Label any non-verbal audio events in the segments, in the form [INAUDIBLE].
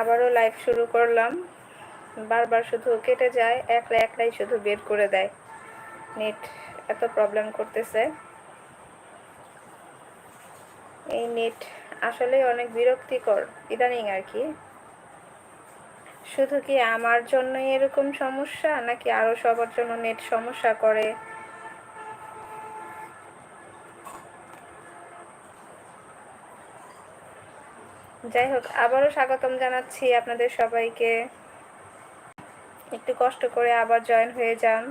আবারও লাইভ শুরু করলাম। বারবার শুধু কেটে যায়, একলা একলাই শুধু বের করে দেয়। নেট এত প্রবলেম করতেছে। এই নেট আসলে অনেক বিরক্তিকর। ইদানিং আর কি। শুধু কি আমার জন্যই এরকম সমস্যা, নাকি আরও সবার জন্য নেট সমস্যা করে? যাই হোক, আবারও স্বাগতম জানাচ্ছি আপনাদের সবাইকে। একটু কষ্ট করে আবার জয়েন হয়ে যান।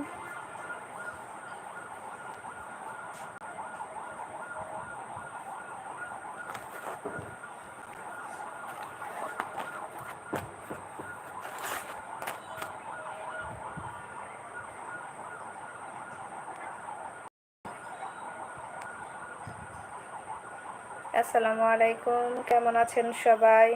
আসসালামু আলাইকুম, কেমন আছেন সবাই?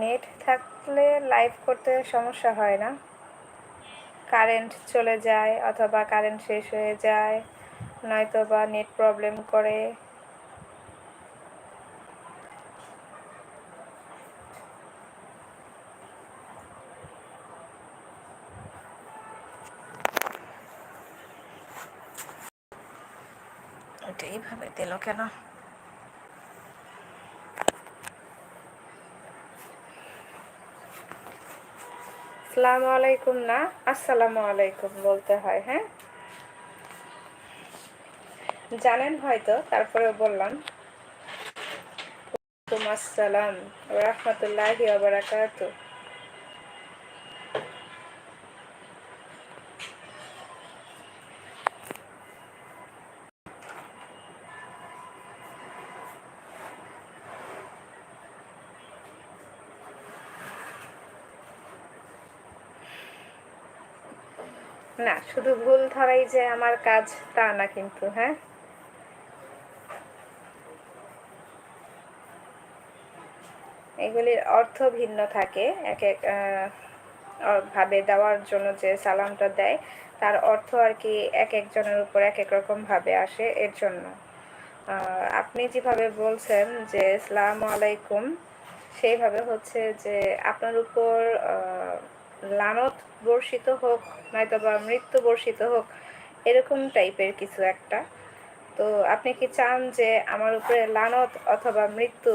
নেট থাকলে লাইভ করতে সমস্যা হয় না। কারেন্ট চলে যায় অথবা কারেন্ট শেষ হয়ে যায় নয়তো বা নেট প্রবলেম করে এটা কেন? আসসালামু আলাইকুম না, আসসালামু আলাইকুম বলতে হয় হ্যাঁ? জানেন হয়তো তারপরে বললাম। আসসালাম, রহমতুল্লাহি বারাকাতুহ না শুধু ভুল ধরাই যে আমার কাজ, তা না কিন্তু হ্যাঁ? এগুলির অর্থ ভিন্ন থাকে। এক এক ভাবে দেওয়ার জন্য যে সালামটা দেয়, তার অর্থ আর কি এক একজনের উপর এক এক রকম ভাবে আসে এর জন্য। আপনি যেভাবে বলছেন যে সালাম আলাইকুম সেইভাবে হচ্ছে যে আপনার উপর লানত বর্ষিত হোক নয়তো বা মৃত্যু বর্ষিত হোক, এরকম টাইপের কিছু একটা। তো আপনি কি চান যে আমার উপরে লানত অথবা মৃত্যু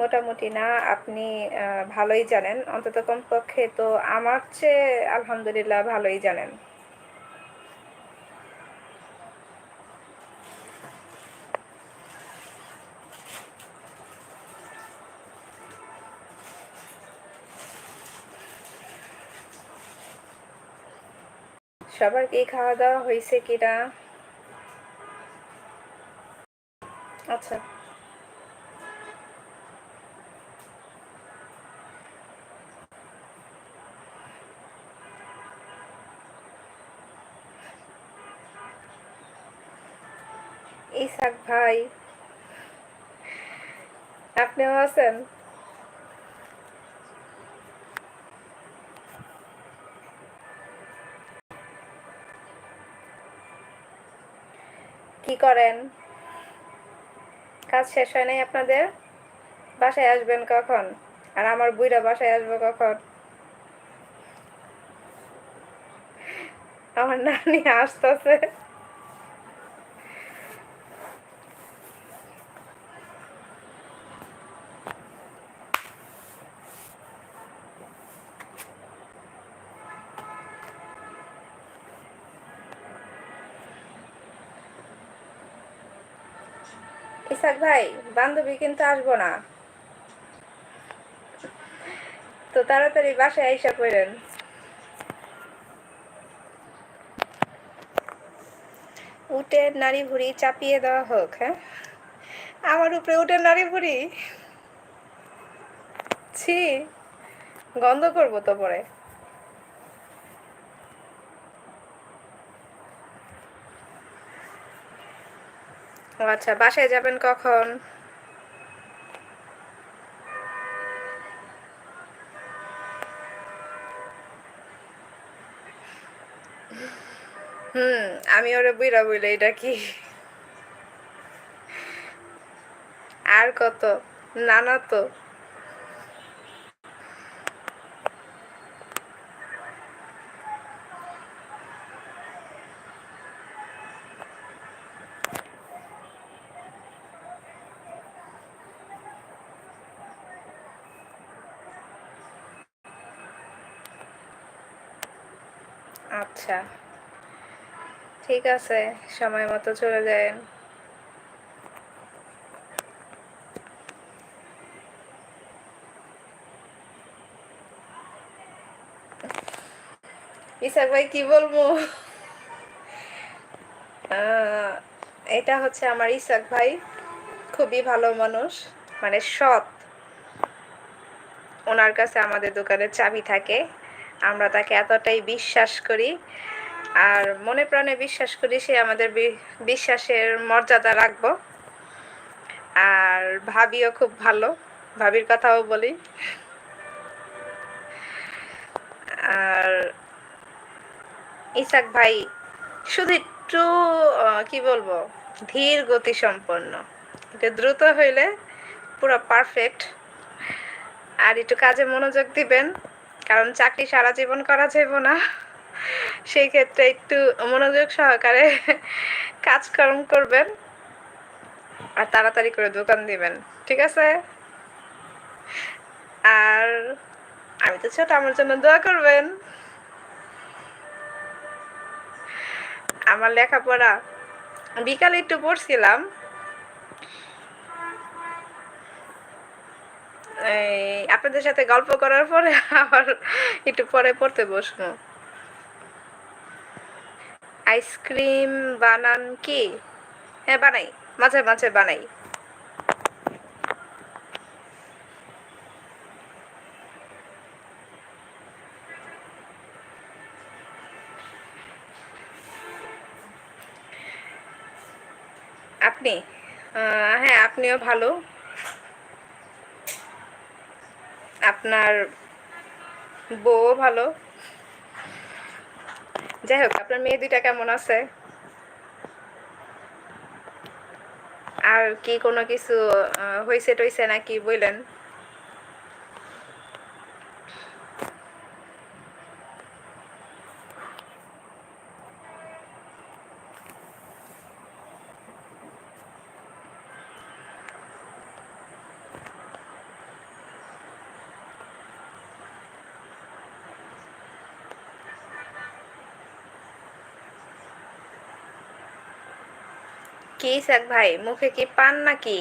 মোটামুটি না? আপনি ভালোই জানেন। অন্তত কমপক্ষে তো আমার চেয়ে আলহামদুলিল্লাহ ভালোই জানেন। সবার কি খাওয়া দাওয়া হয়েছে কিনা? আচ্ছা। ইসাক ভাই আপনিও আছেন? করেন? কাজ শেষ হয় নাই আপনাদের? বাসায় আসবেন কখন? আর আমার বুইরা বাসায় আসবে কখন? আমার নানি আসতেছে ইসাক ভাই, বান্ধবী কিন্তু আসব না। তো তাড়াতাড়ি বাসায় আইসা করেন উটের নারী ভুড়ি চাপিয়ে দেওয়া হোক হ্যাঁ? আমার উপরে উটের নারী ভুড়ি ছি, গন্ধ করব তো পরে। ও আচ্ছা বাসায় যাবেন কখন? হুম, আমি ওরে বুইরা বুইলে, এটা কি? আর কত? নানা তো। আচ্ছা। ঠিক আছে, সময় মতো চলে যায়। ইসাক ভাই, কি বলব? এটা হচ্ছে আমার ইসাক ভাই। খুবই ভালো মানুষ মানে সৎ। ওনার কাছে আমাদের দোকানের চাবি থাকে। আমরা তাকে এতটাই বিশ্বাস করি আর মনে প্রাণে বিশ্বাস করি সে আমাদের বিশ্বাসের মর্যাদা রাখব। আর ভাবিও খুব ভালো, ভাবির কথাও বলি। আর ইসাক ভাই শুধু একটু কি বলব, ধীর গতি সম্পন্ন এটা দ্রুত হইলে পুরো পারফেক্ট আর একটু কাজে মনোযোগ দিবেন। কারণ চাকরি সারা জীবন করা যাব না। সেই ক্ষেত্রে একটু মনোযোগ সহকারে কাজকর্ম করবেন আর তাড়াতাড়ি করে দোকান দিবেন, ঠিক আছে? আর আমি তো ছোট, আমার জন্য দোয়া করবেন। আমার লেখাপড়া বিকালে একটু পড়ছিলাম আপনাদের সাথে গল্প করার পরে আবার একটু পরে পড়তে বসবো। আইসক্রিম বানান কি? হ্যাঁ বানাই। মাঝে মাঝে বানাই। আপনি? হ্যাঁ আপনিও ভালো। আপনার বউ ভালো? যাই হোক, আপনার মেয়ে দুইটা কেমন আছে? আর কি কোনো কিছু হয়েছে টইছে নাকি বললেন কি স্যার ভাই? মুখে কি পান নাকি?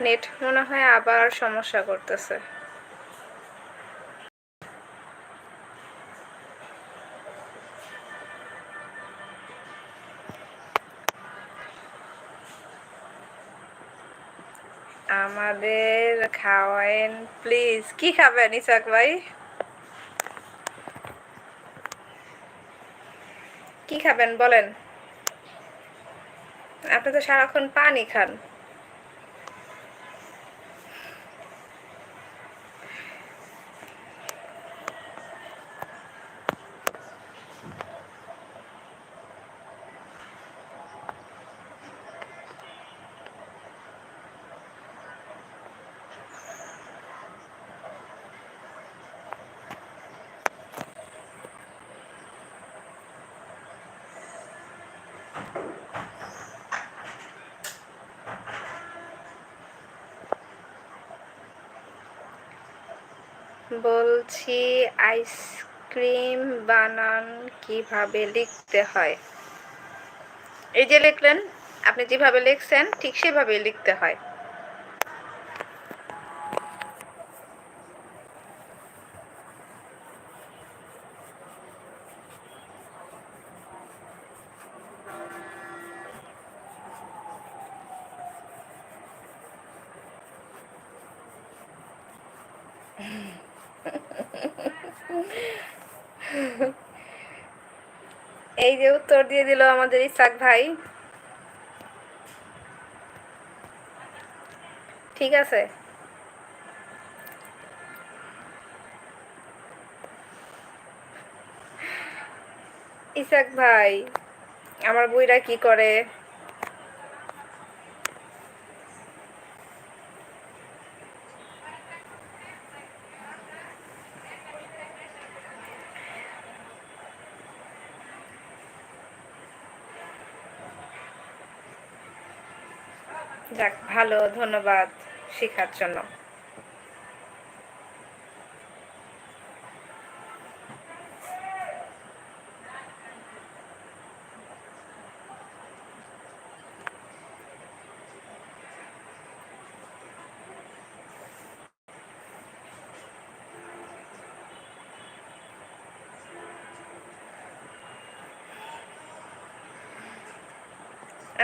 নেট মনে হয় আবার সমস্যা করতেছে। আমাদের খাওয়ায়েন প্লিজ কি খাবেন ইসাক ভাই? কি খাবেন বলেন? আপনি তো সারাক্ষণ পানি খান। বলছি, আইসক্রিম বানান কীভাবে লিখতে হয় এই যে লিখলেন, আপনি যেভাবে লিখছেন, ঠিক সেভাবে লিখতে হয় Mm. এই যে উত্তর দিয়ে দিল আমাদের ইসাক ভাই। ঠিক আছে? ইসাক ভাই, আমার বইরা কি করে? ভালো ধন্যবাদ শেখার জন্য।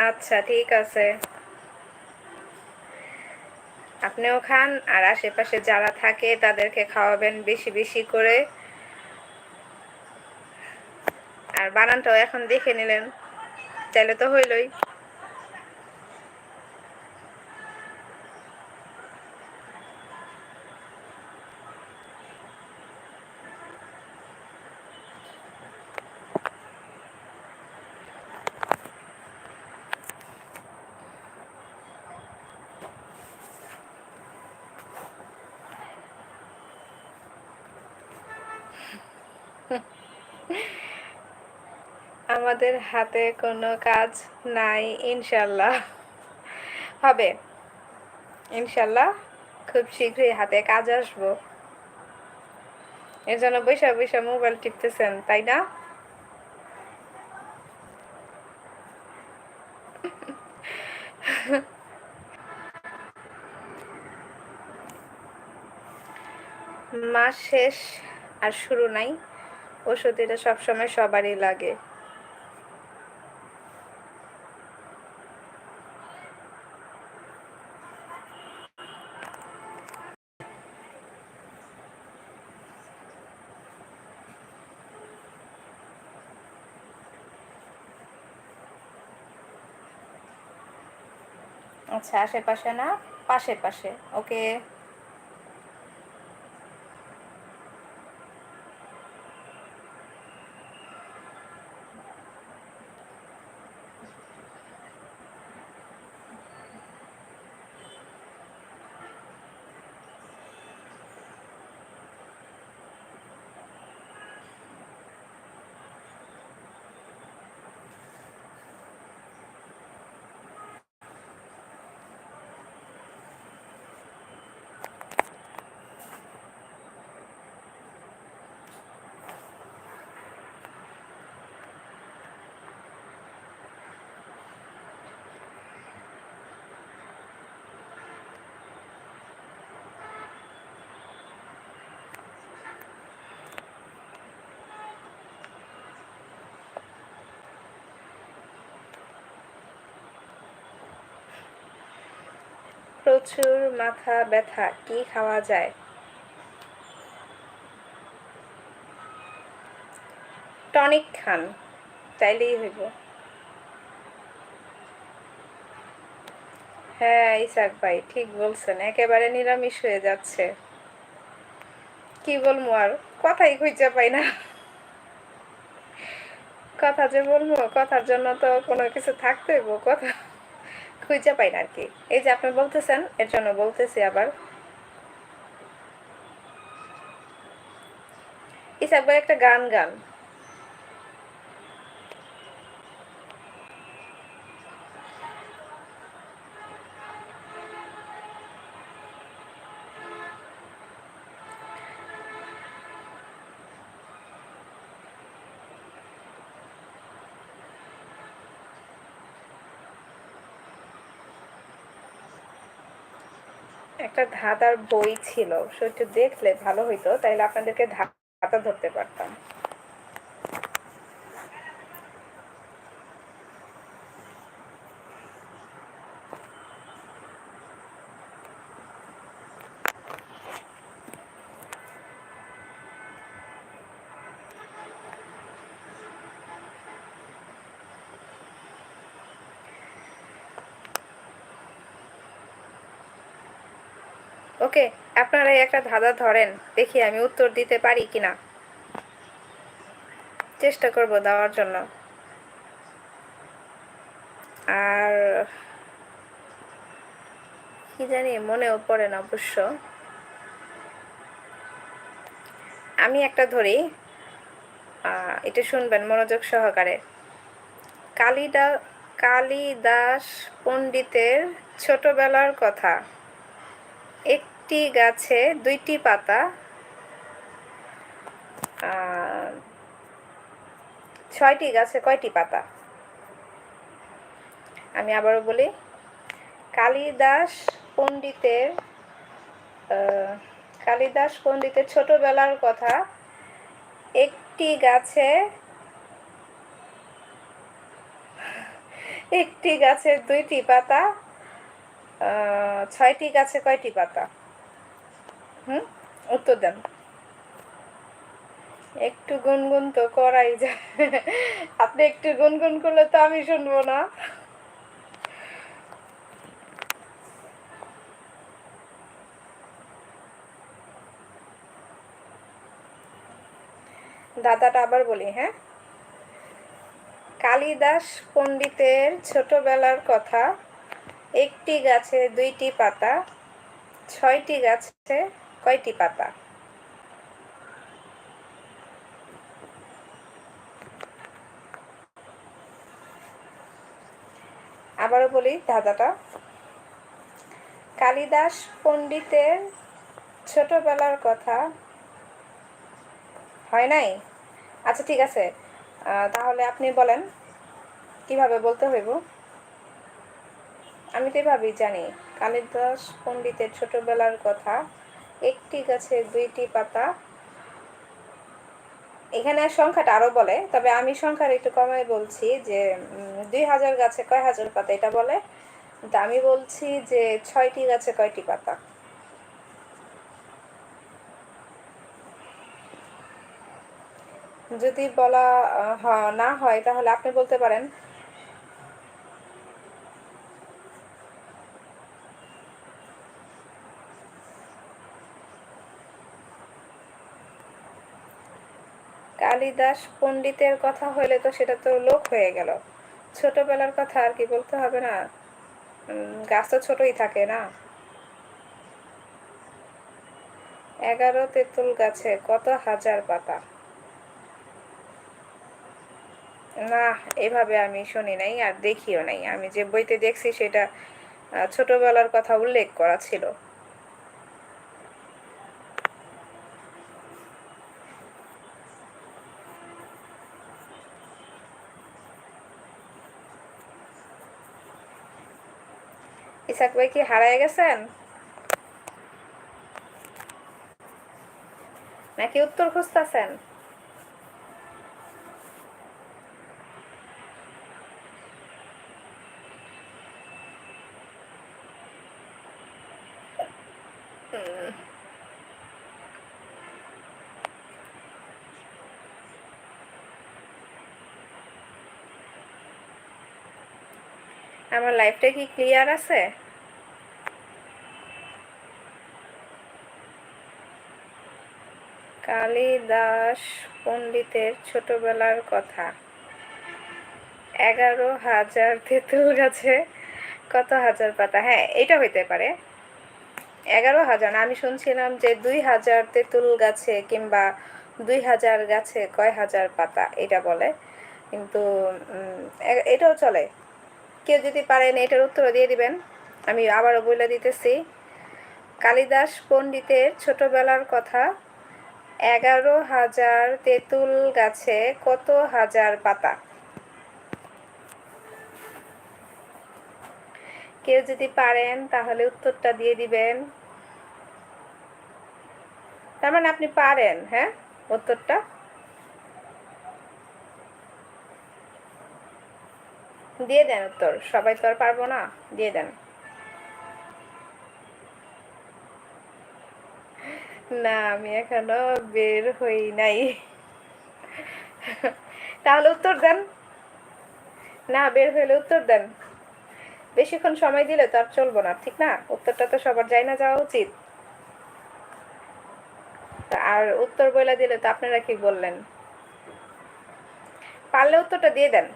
আচ্ছা ঠিক আছে। আপনিও খান, আর আশেপাশে যারা থাকে তাদেরকে খাওয়াবেন বেশি বেশি করে। আর বানানটাও এখন দেখে নিলেন। চাইলে তো হইলই। আমাদের হাতে কোনো কাজ নাই, ইনশাল্লাহ। হবে। ইনশাল্লাহ খুব শীঘ্রই হাতে কাজ আসব। এর জন্য বৈশা বৈশা মোবাইল টিপতেছেন, তাই না? মাস শেষ আর শুরু নাই। ওষুধ এটা সবসময় সবারই লাগে। আচ্ছা আশেপাশে না? পাশে পাশে ওকে। প্রচুর মাথা ব্যথা, কি খাওয়া যায়? টনিক খান, তাইলেই হইব। হ্যাঁ ইসাক ভাই, ঠিক বলছেন, একেবারে নিরামিষ হয়ে যাচ্ছে। কি বলব আর, কথাই খুঁজে পাই না। কথা যে বলব, কথার জন্য তো কোনো কিছু থাকতে হইব, কথা। খুঁজে পাই না আর কি এই যে আপনি বলতেছেন, এর জন্য বলতেছি আবার। ইসাক ভাই, একটা গান গান। একটা ধাঁধার বই ছিল সেটা দেখলে ভালো হইতো তাইলে আপনাদেরকে ধাঁধা ধরতে পারতাম। ওকে আপনারা একটা ধাঁধা ধরেন, দেখি আমি উত্তর দিতে পারি কিনা। চেষ্টা করব দেওয়ার জন্য। আর কি জানি, মনেও পড়ে না অবশ্য। আমি একটা ধরি। এটা শুনবেন, মনোযোগ সহকারে। কালিদা, কালিদাস পণ্ডিতের ছোটবেলার কথা। একটি গাছে দুইটি পাতা ছয়টি গাছে কয়টি পাতা? আমি আবারও বলি, কালিদাস পণ্ডিতের কালিদাস পণ্ডিতের ছোটবেলার কথা, একটি গাছে, একটি গাছের দুইটি পাতা ছয়টি গাছে কয়টি পাতা? হুম? উত্তর দেন। একটু গুনগুন তো করাই যায়। আপনি একটু গুনগুন করলে তো আমি শুনব না। দাদাটা আবার বলি হ্যাঁ? কালিদাস পণ্ডিতের ছোটবেলার কথা, একটি গাছে দুইটি পাতা, ছয়টি গাছে কয়টি পাতা? আবারও বলি ধাঁধাটা। কালিদাস পণ্ডিতের ছোটবেলার কথা। হয় নাই? আচ্ছা ঠিক আছে। তাহলে আপনি বলেন, কীভাবে বলতে হইব? আমি তো এভাবেই জানি। কালিদাস পণ্ডিতের ছোটবেলার কথা। একটি গাছে দুইটি পাতা। এখানে সংখ্যাটা আরও বলে, তবে আমি সংখ্যার একটু কমাই বলছি যে দুই হাজার গাছে কয় হাজার পাতা এটা বলে? আমি বলছি যে, ছয়টি গাছে কয়টি পাতা? যদি বলা না হয় তাহলে আপনি বলতে পারেন কালিদাস পণ্ডিতের কথা হইলে তো সেটা তো লোক হয়ে গেল। ছোটবেলার কথা আর কি বলতে হবে না? গাছ তো ছোটই থাকে না? এগারো তেঁতুল গাছে কত হাজার পাতা? না, এভাবে আমি শুনি নাই আর দেখিও নাই। আমি যে বইতে দেখছি সেটা ছোটবেলার কথা উল্লেখ করা ছিল। ইসাক ভাই কি হারায় গেছেন? নাকি উত্তর খুঁজতেছেন? আমার লাইফটা কি ক্লিয়ার আছে? কালিদাস পণ্ডিতের ছোটবেলার কথা। এগারো হাজার তেঁতুল গাছে কত হাজার পাতা? হ্যাঁ এটা হইতে পারে। এগারো হাজার আমি শুনছিলাম যে দুই হাজার তেঁতুল গাছে কিংবা দুই হাজার গাছে কয় হাজার পাতা, এটা বলে। কিন্তু এটাও চলে। কেউ যদি পারেন এটার উত্তর দিয়ে দিবেন। আমি আবারও বলে দিতেছি। কালিদাস পণ্ডিতের ছোটবেলার কথা এগারো হাজার তেঁতুল গাছে কত হাজার পাতা? কেউ যদি পারেন, তাহলে উত্তরটা দিয়ে দিবেন। তার মানে আপনি পারেন হ্যাঁ? উত্তরটা? দিয়ে দেন উত্তর। সবাই তো আর পারব না। দিয়ে দেন। না, আমি এখনও বের হই নাই। তাহলে উত্তর দেন। না, বের হইলে উত্তর দেন। বেশিক্ষণ সময় দিলে তো আর চলবো না, ঠিক না? উত্তরটা তো সবার যাই না যাওয়া উচিত। আর উত্তর বইলা দিলে তো আপনারা কি বললেন? পারলে উত্তরটা দিয়ে দেন।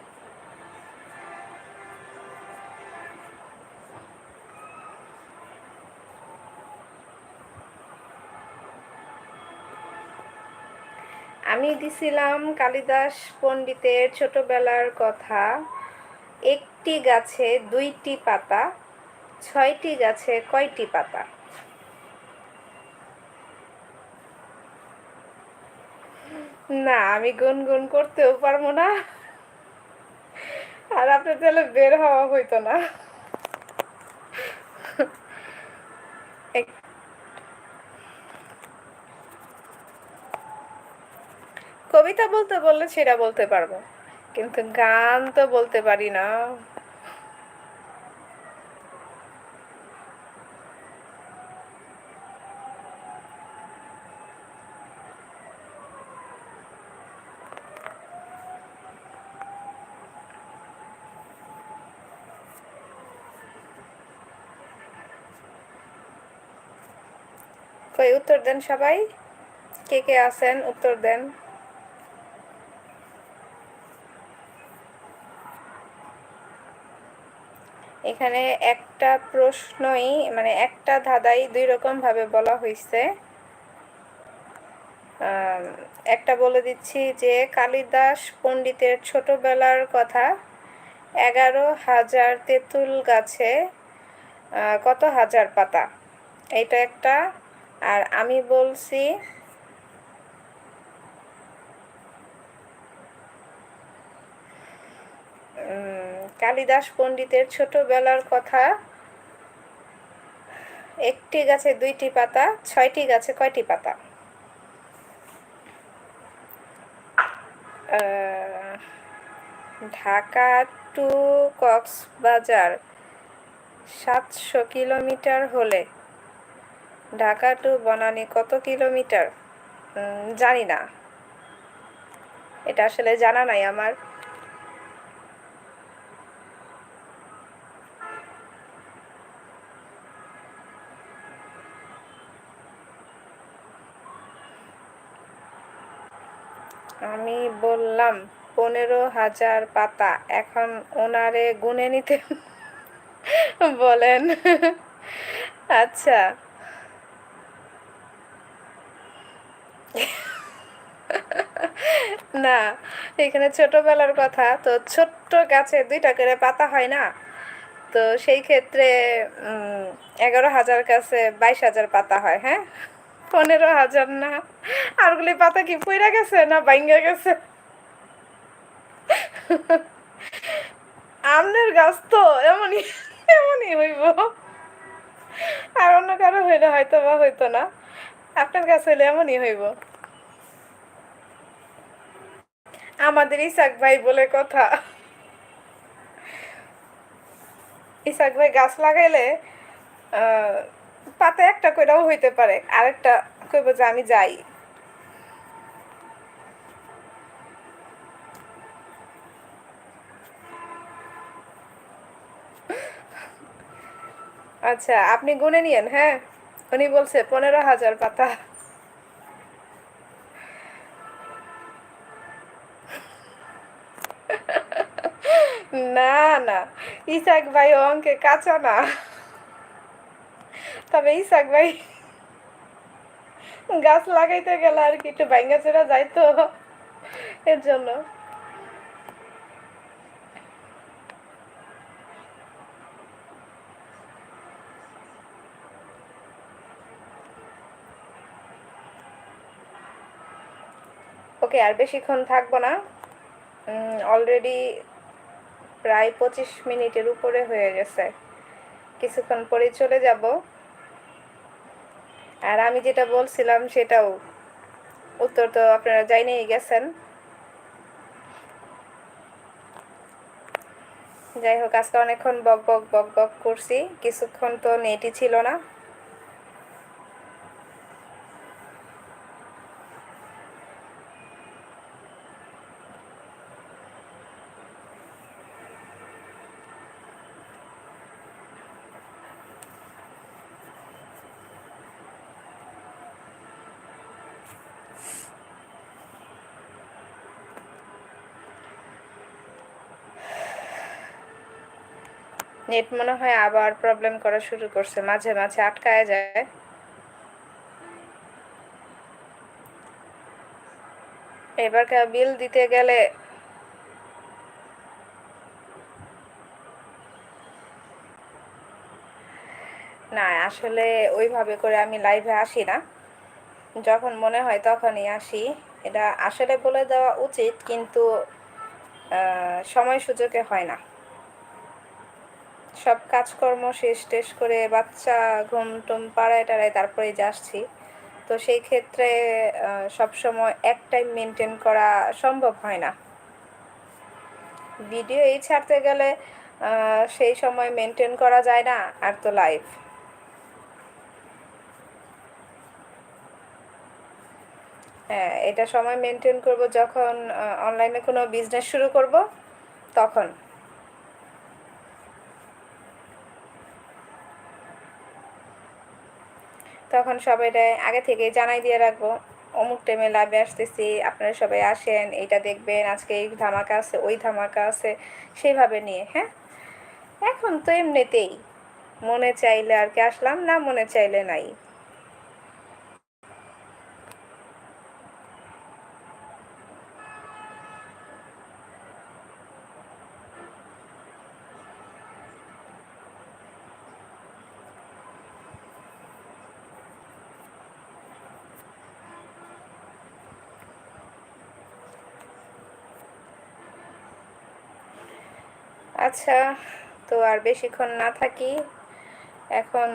আমি দিছিলাম কালিদাস পণ্ডিতের ছোটবেলার কথা। একটি গাছে দুইটি পাতা, ছয়টি গাছে কয়টি পাতা? না, আমি গুনগুন করতেও পারব না। আর আপনার তাহলে বের হওয়া হইতো না। কবিতা বলতে বললে সেটা বলতে পারব, কিন্তু গান তো বলতে পারি না। কই, উত্তর দেন সবাই। কে কে আছেন? উত্তর দেন। এখানে একটা প্রশ্নই মানে একটা ধাঁধাই দুই রকম ভাবে বলা হয়েছে একটা বলে দিচ্ছি যে, কালিদাস পণ্ডিতের ছোটবেলার কথা, এগারো হাজার তেঁতুল গাছে কত হাজার পাতা? এটা একটা। আর আমি বলছি কালিদাস পণ্ডিতের ছোটবেলার কথা। একটি গাছে দুইটি পাতা, ছয়টি গাছে কয়টি পাতা? ঢাকা টু কক্সবাজার সাতশো কিলোমিটার হলে। ঢাকা টু বনানি কত কিলোমিটার? জানি না। এটা আসলে জানা নাই আমার। আমি বললাম, পনেরো হাজার পাতা, এখন ওনারে গুনে নিতে [LAUGHS] বলেন। আচ্ছা। [LAUGHS] না, এখানে ছোটবেলার কথা, তো ছোট্ট গাছে দুইটা করে পাতা হয় না? তো সেই ক্ষেত্রে এগারো হাজার কাছে বাইশ হাজার পাতা হয় হ্যাঁ? পনেরো হাজার না। আর আরগুলি পাতা কি পইরা গেছে না বাইঙ্গা গেছে? আমনের গাছ তো এমনই এমনই হইব। আর অন্য কারও হইলে হয়তো বা হইতো না। আপনার গাছ হইলে এমনই হইব। আমাদের ইসাক ভাই বলে কথা। ইসাক ভাই গাছ লাগাইলে পাতে একটা কইরাও হইতে পারে। আরেকটা কইব যে আমি যাই। আচ্ছা আপনি গুনে নিয়েন হ্যাঁ? উনি বলছে পনেরো হাজার পাতা। না না। ইসাক ভাই অঙ্কে কাঁচা না। তবে ইসাক ভাই, গাছ লাগাইতে গেলে আর কি একটু ভাঙ্গা চোরা যায় তো, এর জন্য। ওকে আর বেশিক্ষণ থাকব না। অলরেডি প্রায় পঁচিশ মিনিটের উপরে হয়ে গেছে। কিছুক্ষণ পরে চলে যাব। আর আমি যেটা বলছিলাম সেটাও উত্তর তো আপনারা জানিয়ে গেছেন। যাই হোক, আজকে অনেকক্ষণ বক বক বক বক করছি, কিছুক্ষণ তো নেটই ছিল না। নেট মনে হয় আবার প্রবলেম করা শুরু করছে, মাঝে মাঝে আটকায় যায়। এবারকার বিল দিতে গেলে না, আসলে ওইভাবে করে আমি লাইভে আসি না। যখন মনে হয় তখনই আসি। এটা আসলে বলে দেওয়া উচিত, কিন্তু সময় সুযোগে হয় না। সব কাজকর্ম শেষ টেস করে বাচ্চা ঘুম টুম পাড়ায় টাড়ায় তারপরে যাচ্ছি তো সেই ক্ষেত্রে সবসময় এক টাইম মেনটেন করা সম্ভব হয় না। ভিডিও এই ছাড়তে গেলে সেই সময় মেনটেন করা যায় না, আর তো লাইভ হ্যাঁ এটা সময় মেনটেন করব যখন অনলাইনে কোনো বিজনেস শুরু করব, তখন। তখন সবাইটাই আগে থেকে জানাই দিয়ে রাখব, অমুক টাইমে লাইভে আসতেছি, আপনারা সবাই আসেন, এইটা দেখবেন, আজকে এই ধামাকা আছে, ওই ধামাকা আছে, সেইভাবে নিয়ে হ্যাঁ? এখন তো এমনিতেই মনে চাইলে আর কি আসলাম, না মনে চাইলে নাই। আচ্ছা তো আর বেশিক্ষণ না থাকি, এখন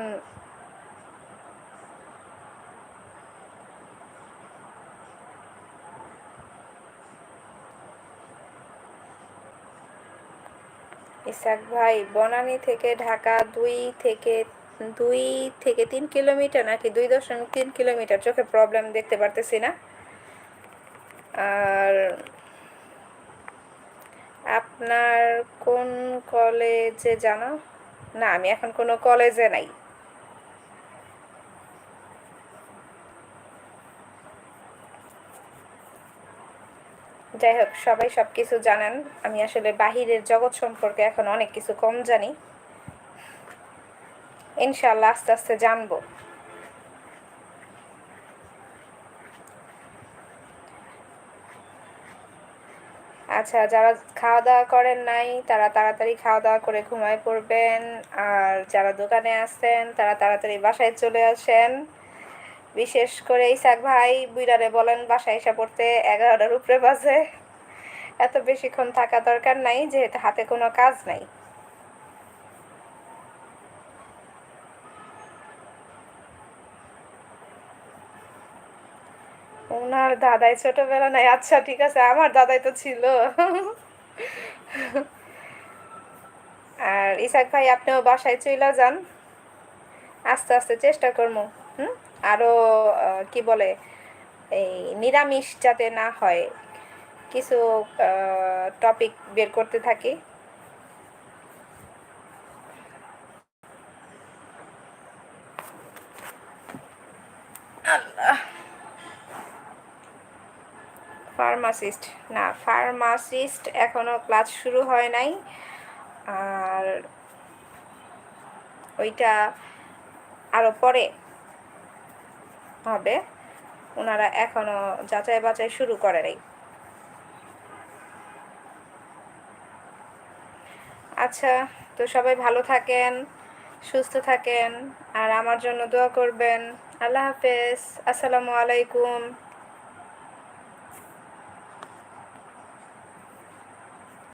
ইসাক ভাই, বনানী থেকে ঢাকা দুই থেকে দুই থেকে তিন কিলোমিটার নাকি দুই দশমিক তিন কিলোমিটার? চোখে প্রবলেম দেখতে পারতেছি না। আর আপনার কোন কলেজে জানো? না, আমি এখন কোনো কলেজে নাই। যাই হোক, সবাই সব কিছু জানেন। আমি আসলে বাহিরের জগৎ সম্পর্কে এখন অনেক কিছু কম জানি। ইনশাল্লাহ আস্তে আস্তে জানব। আচ্ছা যারা খাওয়া দাওয়া করেন নাই, তারা তাড়াতাড়ি খাওয়া দাওয়া করে ঘুমায় পড়বেন। আর যারা দোকানে আসেন তারা তাড়াতাড়ি বাসায় চলে আসেন। বিশেষ করে ইসাক ভাই, বুইরারে বলেন বাসায় এসে পড়তে এগারোটার উপরে বাজে। এত বেশিক্ষণ থাকা দরকার নাই, যেহেতু হাতে কোনো কাজ নাই। ওনার দাদাই ছোটবেলা নাই। আচ্ছা ঠিক আছে, আমার দাদাই তো ছিল। আর ইসাক ভাই, আপনিও বাসায় চইলা যান। আস্তে আস্তে চেষ্টা করব হুম? আরও কি বলে, এই নিরামিষ যাতে না হয়, কিছু টপিক বের করতে থাকি। আল্লাহ। ফার্মাসিস্ট। না, ফার্মাসিস্ট এখনও ক্লাস শুরু হয় নাই। আর ওইটা আরও পরে হবে। ওনারা এখনও যাচাই বাছাই শুরু করে নাই। আচ্ছা তো সবাই ভালো থাকেন, সুস্থ থাকেন, আর আমার জন্য দোয়া করবেন। আল্লাহ হাফেজ। আসসালামু আলাইকুম।